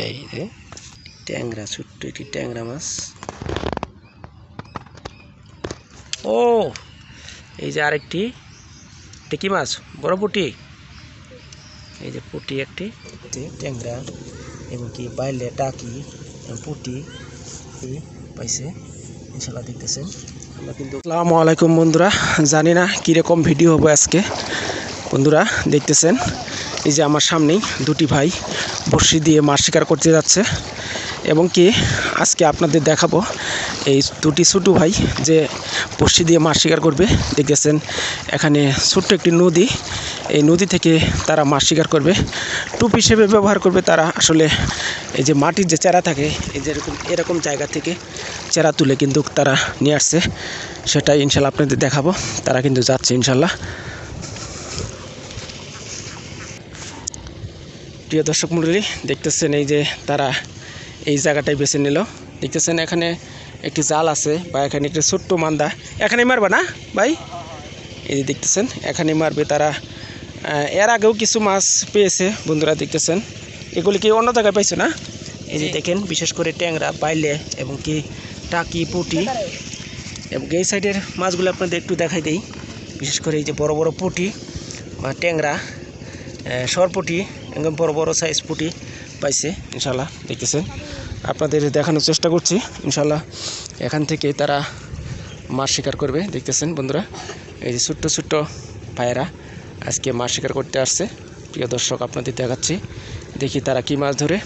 এই যে ট্যাংরা ছোট্ট একটি ট্যাংরা মাছ। ও এই যে আরেকটি এটা মাছ বড় পুটি। এই যে পুটি একটি। ট্যাংরা এবং কি বাইলে টাকি পুটি পাইছে। ইনশাল্লাহ দেখতেছেন। আমরা কিন্তু আসসালামু আলাইকুম বন্ধুরা জানি না কীরকম ভিডিও হবে আজকে। বন্ধুরা দেখতেছেন। এই যে আমার সামনেই দুটি ভাই বড়শি দিয়ে মাছ শিকার করতে যাচ্ছে। এবং কি আজকে আপনাদের দেখাবো এই দুটি ছোটো ভাই যে বড়শি দিয়ে মাছ শিকার করবে। দেখতেছেন, এখানে ছোট্ট একটি নদী। এই নদী থেকে তারা মাছ শিকার করবে। টুপ হিসেবে ব্যবহার করবে তারা আসলে এই যে মাটির যে চারা থাকে, এই যে এরকম এরকম জায়গা থেকে চারা তুলে কিন্তু তারা নিয়ে আসছে। সেটাই ইনশাল্লাহ আপনাদের দেখাবো। তারা কিন্তু যাচ্ছে ইনশাল্লাহ। প্রিয় দর্শক মণ্ডলী দেখতেছেন এই যে তারা এই জায়গাটাই বেছে নিল। দেখতেছেন এখানে একটি জাল আছে বা এখানে একটি ছোট্ট মান্দা। এখানে মারবে না ভাই? এই যে দেখতেছেন এখানে মারবে তারা। এর আগেও কিছু মাছ পেয়েছে বন্ধুরা দেখতেছেন। এগুলি কি অন্য জায়গায় পাইছো না? এই যে দেখেন বিশেষ করে ট্যাংরা বাইলে এবং কি টাকি পুটি এবং এই সাইডের মাছগুলো আপনাদের একটু দেখাই দেই। বিশেষ করে এই যে বড় বড় পুটি বা ট্যাংরা সরপুটি একদম বড় বড় সাইজ পুটি পাইছে ইনশাল্লাহ দেখতেছেন আপনাদের দেখানোর চেষ্টা করছি ইনশাল্লাহ এখান থেকে তারা মাছ শিকার করবে, দেখতেছেন বন্ধুরা। এই যে ছোট্ট ছোট্ট পায়রা আজকে মাছ শিকার করতে আসছে। প্রিয় দর্শক, আপনাদের দেখাচ্ছি, দেখি তারা কি মাছ ধরে।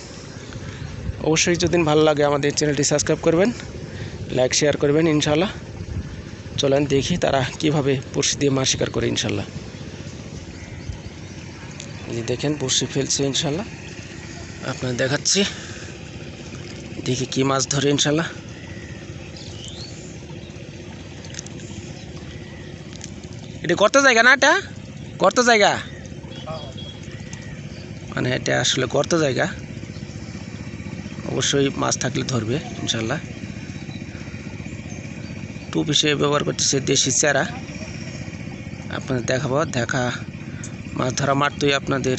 অবশ্যই যদি ভালো লাগে আমাদের চ্যানেলটি সাবস্ক্রাইব করবেন, লাইক, শেয়ার করবেন ইনশাল্লাহ চলেন দেখি তারা কীভাবে বড়শি দিয়ে মাছ শিকার করে ইনশাল্লাহ দেখেন, বড়শি ফেলছে ইনশাল্লাহ। আপনাদের দেখাচ্ছি। দেখি কি মাছ ধরে ইনশাল্লাহ। এটা গর্ত জায়গা না এটা? গর্ত জায়গা? মানে এটা আসলে গর্ত জায়গা। অবশ্যই মাছ থাকলে ধরবে ইনশাল্লাহ। টুপ হিসেবে ব্যবহার করতেছে দেশি চারা। আপনাদের দেখাবো, দেখা মাছ ধরা মারতেই আপনাদের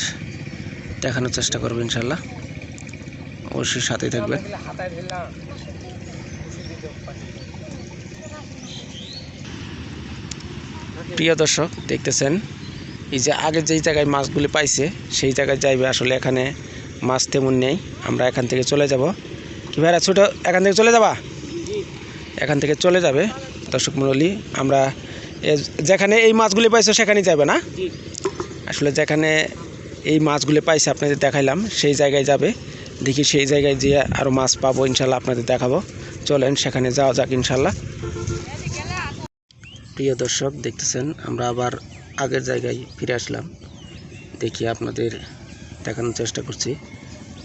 দেখানোর চেষ্টা করব ইনশাল্লাহ। অবশ্যই সাথে থাকবেন প্রিয় দর্শক, দেখতেছেন, এই যে আগে যেই জায়গায় মাছগুলি পাইছে, সেই জায়গায় যাইবে আসলে এখানে মাছ তেমন নেই। আমরা এখান থেকে চলে যাব। কি ভাইরা, ছোটো, এখান থেকে চলে যাবা? এখান থেকে চলে যাবে। দর্শক মণ্ডলী, আমরা যেখানে এই মাছগুলি পাইছো, সেখানেই যাবে না? আসলে যেখানে এই মাছগুলি পাইছে আপনাদের দেখাইলাম, সেই জায়গায় যাবে। দেখি সেই জায়গায় যেয়ে আরও মাছ পাবো, ইনশাল্লাহ আপনাদের দেখাবো। চলেন সেখানে যাওয়া যাক ইনশাল্লাহ। প্রিয় দর্শক, দেখতেছেন, আমরা আবার আগের জায়গায় ফিরে আসলাম। দেখি আপনাদের দেখানোর চেষ্টা করছি।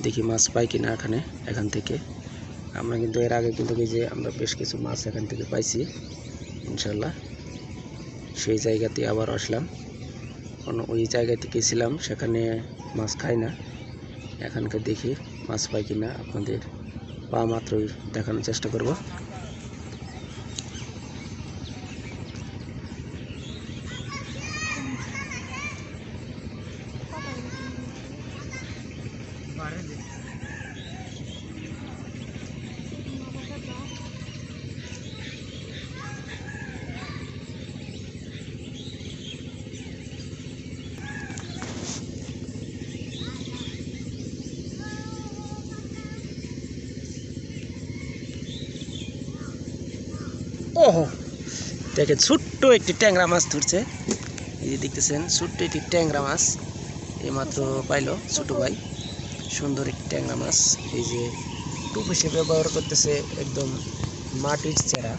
দেখি মাছ পাই কিনা এখানে, এখান থেকে। আমরা কিন্তু এর আগে কিন্তু যে আমরা বেশ কিছু মাছ এখান থেকে পাইছি, ইনশাল্লাহ। সেই জায়গাতে আবার আসলাম। কারণ ওই জায়গাতে গেছিলাম সেখানে মাছ খাই না। এখানকার দেখি মাছ পাই কিনা, আপনাদের পা মাত্রই দেখানোর চেষ্টা করব। ওহো, দেখেন ছোট্ট একটি ট্যাংরা মাছ ধরছে। এই যে দেখতেছেন, ছোট্ট একটি ট্যাংরা মাছ, এইমাত্র পাইলো ছোট ভাই। সুন্দর একটি ট্যাংরা মাছ, এই যে টুপ হিসেবে ব্যবহার করতেছে একদম মাটির চেরা।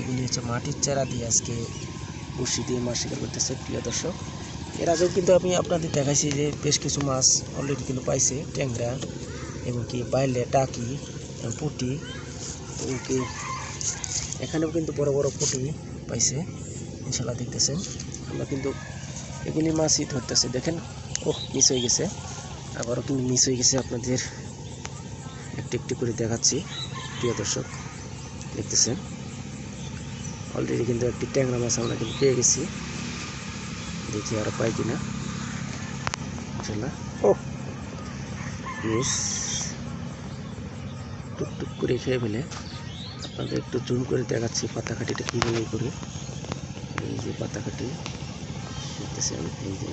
এগুলি হচ্ছে মাটির চেরা দিয়ে আজকে বড়শি দিয়ে মাছ শিকার করতেছে, প্রিয় দর্শক। এর আগেও কিন্তু আমি আপনাদের দেখাইছি যে বেশ কিছু মাছ অলরেডি কিন্তু পাইছে, ট্যাংরা এবং কি বাইলে টাকি, পুটি, এবং কি এখানেও কিন্তু বড় বড় পুঁটি পাইছে ইনশাল্লাহ দেখতেছেন। আমরা কিন্তু এগুলি মাছই ধরতেছে। দেখেন ও মিস হয়ে গেছে। আবারও কিন্তু মিস হয়ে গেছে আপনাদের একটু একটু করে দেখাচ্ছি, প্রিয় দর্শক, দেখতেছেন। অলরেডি কিন্তু একটি ট্যাংরা মাছ আমরা কিন্তু পেয়ে গেছি। দেখি আরও পাই কিনা। ইনশাল্লাহ ও মিস টুকটুক করে খেয়ে ফেলে। আপনাদের একটু জুম করে দেখাচ্ছি পাতা কাঠিটা কীভাবে করে। এই যে পাতা কাঠি আমি, এই যে।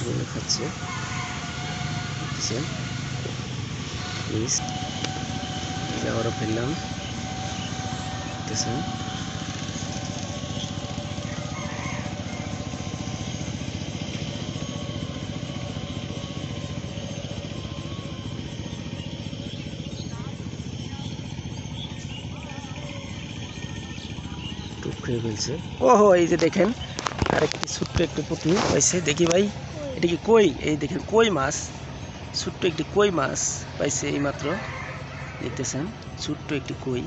এগুলো খাচ্ছে দেখতেছেন আবারও ফেললাম দেখতেছেন। টুক খেয়ে ফেলছে। ওহো, এই যে দেখেন, আরেকটি ছোট্ট একটি পুঁটি পাইছে। দেখি ভাই, এটা কি কই? এই দেখেন, কই মাছ? ছোট্ট একটি কই মাছ পাইছে এই মাত্র দেখতেছেন, ছোট্ট একটি কই।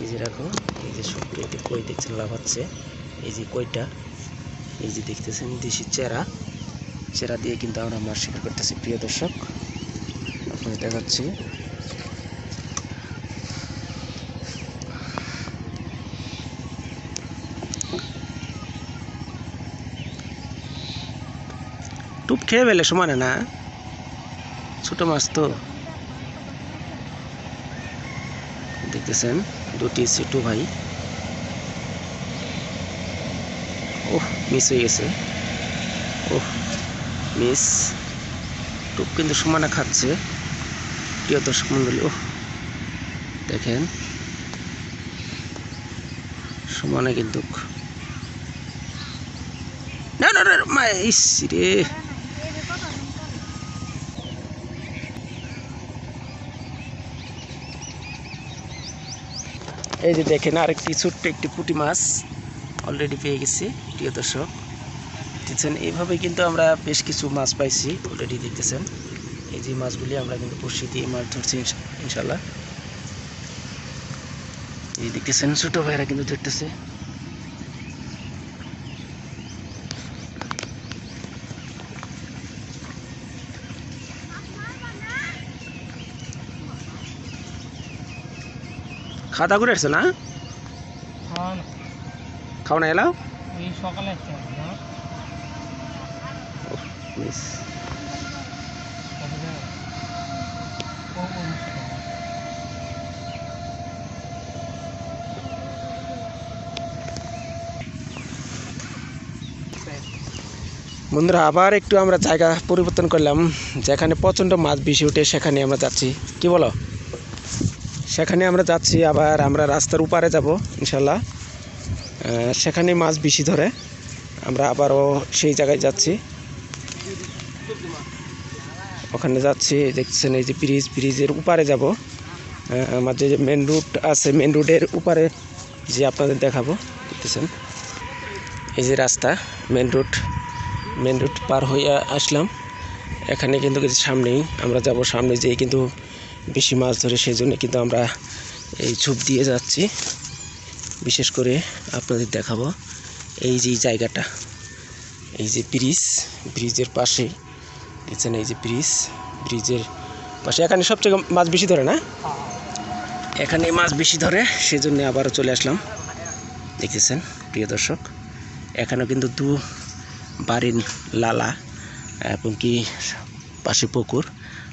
এই যে রাখো এই যে ছোট্ট একটি কই দেখছেন লাফাচ্ছে এই যে কইটা, এই যে দেখতেছেন, দেশি চেরা। চেরা দিয়ে কিন্তু আমরা মাছ শিকার করতেছি, প্রিয় দর্শক। আপনাদের দেখাচ্ছি। খেয়ে ফেলে সমানে না। ছোট মাছ তো। দেখতেছেন, দুটি ছোট ভাই। ওহ মিস হয়ে গেছে। ওহ মিস টুপ কিন্তু সমানে খাচ্ছে। প্রিয় দর্শক মন্ডলী ওহ, দেখেন। সমানে কিন্তু। না না না, মা, ইস রে। এই যে দেখেন আরেকটি ছোট্ট একটি পুঁটি মাছ অলরেডি পেয়ে গেছি, প্রিয় দর্শক। দেখছেন, এইভাবে কিন্তু আমরা বেশ কিছু মাছ পাইছি অলরেডি দেখতেছেন। এই যে মাছগুলি আমরা কিন্তু বসি দিয়ে মাছ ধরছি, ইনশা- ইনশাল্লাহ এই দেখতেছেন, ছোটো ভাইরা কিন্তু ধরতেছে। খাওয়া দাওয়া করে আসছো না? খাওয়ান খাও না এলাও। সকালে। বন্ধুরা আবার একটু আমরা জায়গা পরিবর্তন করলাম। যেখানে প্রচণ্ড মাছ বেশি ওঠে সেখানে আমরা যাচ্ছি। কি বলো? সেখানে আমরা যাচ্ছি, আবার আমরা রাস্তার উপারে যাব ইনশাল্লাহ সেখানে মাছ বেশি ধরে। আমরা আবারও সেই জায়গায় যাচ্ছি। ওখানে যাচ্ছি, দেখছেন এই যে ব্রিজ, ব্রিজের উপারে যাব। আমাদের যে মেন রুট আছে মেন রুটের উপারে যে আপনাদের দেখাবো, দেখতেছেন? এই যে রাস্তা মেন রুট মেন রুট পার হয়ে আসলাম। এখানে কিন্তু কিছু সামনেই আমরা যাব, সামনে যেয়ে কিন্তু বেশি মাছ ধরে সেই জন্য কিন্তু আমরা এই ঝুপ দিয়ে যাচ্ছি। বিশেষ করে আপনাদের দেখাবো এই যে জায়গাটা, এই যে ব্রিজ, ব্রিজের পাশে, দেখছেন এই যে ব্রিজ, ব্রিজের পাশে। এখানে সবচেয়ে মাছ বেশি ধরে না? এখানে মাছ বেশি ধরে, সেজন্য আবারও চলে আসলাম। দেখেছেন, প্রিয় দর্শক, এখানেও কিন্তু দু বাড়ির লালা এবং কি পাশে পুকুর।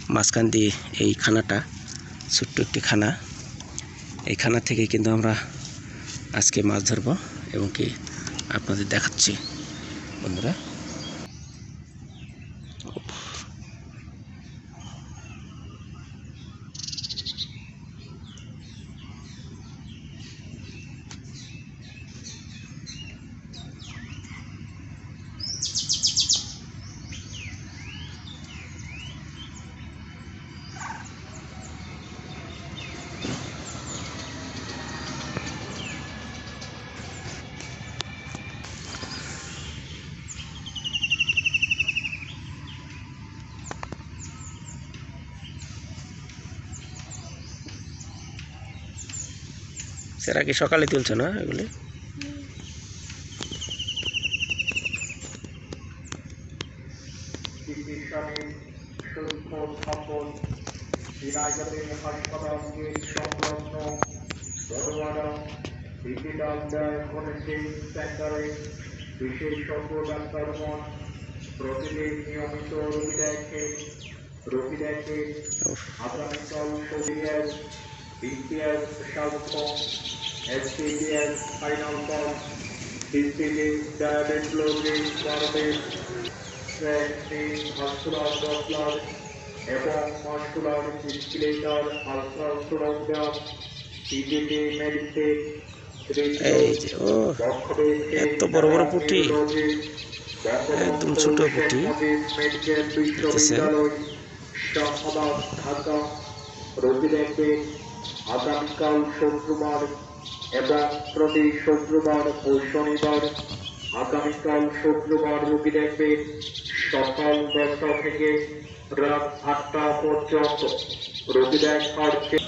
মাঝখান দিয়ে এই খানাটা, ছোট্ট একটি খানা। এই খানা থেকে কিন্তু আমরা আজকে মাছ ধরবো এবং কি আপনাদের দেখাচ্ছি। বন্ধুরা সেরা কি সকালে তুলছে না এগুলি? বিশেষজ্ঞ ডাক্তারগণ প্রতিদিন নিয়মিত রোগী দেখেন রোগী আগামীকাল বিপিএস স্বাস্থ্য এসপিবিএস ফাইনাল ফল DCB diabetology cardiac training muscular Doppler এবং muscular skeletal ultrasonogram CGT medicine এই যে ও এত বড় বড় পুঁটি। একদম ছোট পুঁটি। দেখতেছেন? ঢাকা রোগী দেখবে আগামীকাল শুক্রবার এবং প্রতি শুক্রবার ও শনিবার আগামীকাল শুক্রবার রোগী দেখবে সকাল দশটা থেকে রাত আটটা পর্যন্ত। রোগী দেখার যে-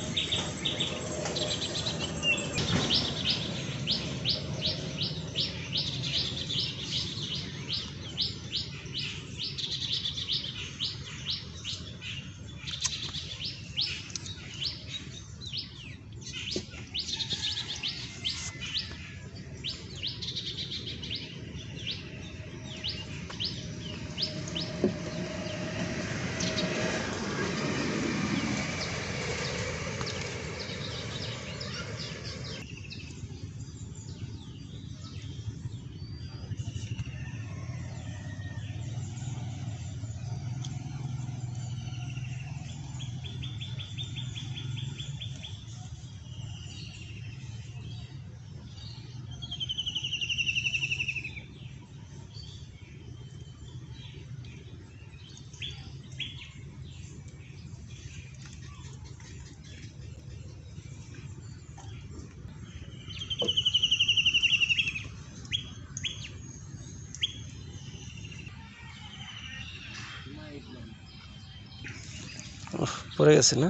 উফ, পড়ে গেছে না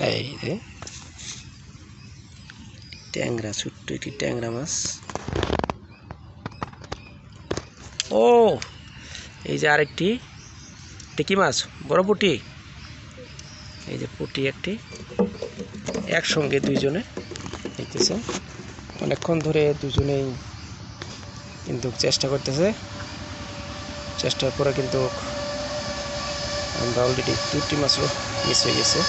এই রে ট্যাংরা, ছোট্ট একটি ট্যাংরা মাছ। ও, এই যে আরেকটি এটা কি মাছ, বড় পুটি। এই যে পুটি একটি একসঙ্গে দুইজনে দেখতেছে অনেকক্ষণ ধরে দুজনেই কিন্তু চেষ্টা করতেছে। চেষ্টার পরে কিন্তু আমরা অলরেডি দুটি মাছও মিস হয়ে গেছে।